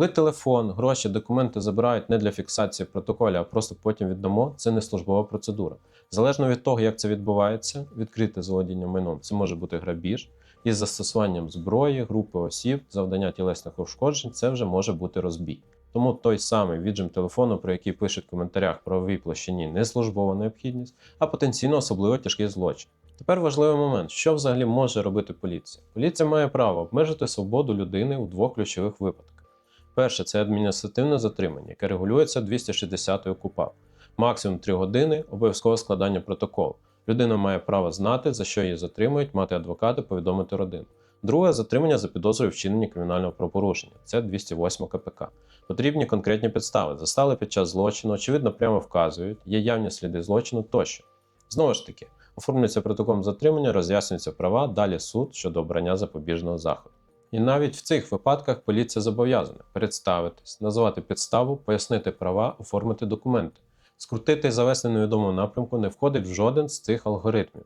Коли телефон, гроші, документи забирають не для фіксації протоколів, а просто потім віддамо, це не службова процедура. Залежно від того, як це відбувається, відкрите заволодіння майном, це може бути грабіж. Із застосуванням зброї, групи осіб, завдання тілесних ушкоджень, це вже може бути розбій. Тому той самий віджим телефону, про який пишуть в коментарях правовій площині, не службова необхідність, а потенційно особливо тяжкий злочин. Тепер важливий момент, що взагалі може робити поліція. Поліція має право обмежити свободу людини у двох ключових випадках. Перше це адміністративне затримання, яке регулюється 260 КУПАП. Максимум 3 години обов'язкове складання протоколу. Людина має право знати, за що її затримують, мати адвоката, повідомити родину. Друге затримання за підозрою вчинення кримінального правопорушення. Це 208 КПК. Потрібні конкретні підстави. Застали під час злочину, очевидно, прямо вказують, є явні сліди злочину тощо. Знову ж таки, оформлюється протоколом затримання, роз'яснюються права, далі суд щодо обрання запобіжного заходу. І навіть в цих випадках поліція зобов'язана представитись, назвати підставу, пояснити права, оформити документи. Скрутити і завести невідомого напрямку не входить в жоден з цих алгоритмів.